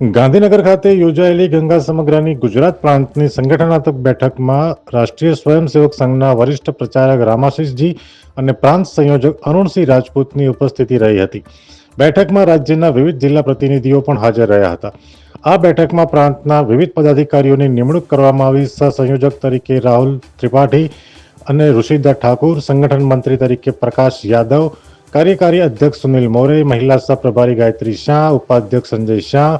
ગાંધીનગર ખાતે યોજાયેલી ગંગા સમગ્રની ગુજરાત પ્રાંતની સંગઠનાત્મક બેઠકમાં રાષ્ટ્રીય સ્વયંસેવક સંઘના વરિષ્ઠ પ્રચારક રામાશીષજી અને પ્રાંત સંયોજક અરુણસિંહ રાજપૂતની ઉપસ્થિતિ રહી હતી. બેઠકમાં રાજ્યના વિવિધ જિલ્લા પ્રતિનિધિઓ પણ હાજર રહ્યા હતા. આ બેઠકમાં પ્રાંતના વિવિધ પદાધિકારીઓની નિમણૂક કરવામાં આવી. સહસંયોજક તરીકે રાહુલ ત્રિપાઠી અને ઋષિદા ઠાકુર, સંગઠન મંત્રી તરીકે પ્રકાશ યાદવ, કાર્યકારી અધ્યક્ષ સુનિલ મોરે, મહિલા સહ પ્રભારી ગાયત્રી શાહ, ઉપાધ્યક્ષ સંજય શાહ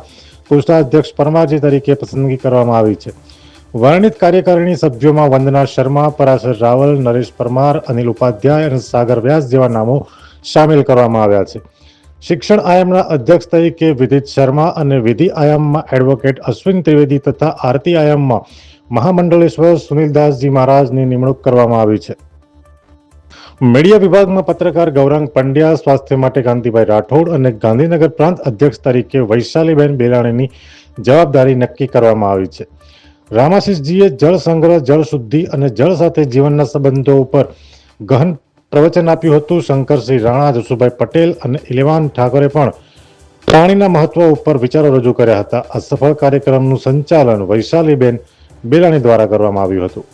કોષાધ્યક્ષ પરમારજી તરીકે પસંદગી કરવામાં આવી છે. વર્ણિત કાર્યકારીણી સભ્યોમાં વંદના શર્મા, પરાશર રાવલ, નરેશ પરમાર, અનિલ ઉપાધ્યાય અને સાગર વ્યાસ જેવા નામો સામેલ કરવામાં આવ્યા છે. શિક્ષણ આયામના અધ્યક્ષ તરીકે વિદિત શર્મા અને વિધિ આયામમાં એડવોકેટ અશ્વિન ત્રિવેદી તથા આરતી આયામમાં મહામંડળેશ્વર સુનિલદાસજી મહારાજની નિમણૂક કરવામાં આવી છે. મીડિયા વિભાગમાં પત્રકાર ગૌરાંગ પંડ્યા, સ્વાસ્થ્ય માટે કાંતિભાઈ રાઠોડ અને ગાંધીનગર પ્રાંત અધ્યક્ષ તરીકે વૈશાલીબેન બેલાણીની જવાબદારી નક્કી કરવામાં આવી છે. રામાશીષજીએ જળ સંગ્રહ, જળ શુદ્ધિ અને જળ સાથે જીવનના સંબંધો ઉપર ગહન પ્રવચન આપ્યું હતું. શંકરસિંહ રાણા, જસુભાઈ પટેલ અને ઇલેવાન ઠાકોરે પણ પાણીના મહત્વ ઉપર વિચારો રજૂ કર્યા હતા. આ સફળ કાર્યક્રમનું સંચાલન વૈશાલીબેન બેલાણી દ્વારા કરવામાં આવ્યું હતું.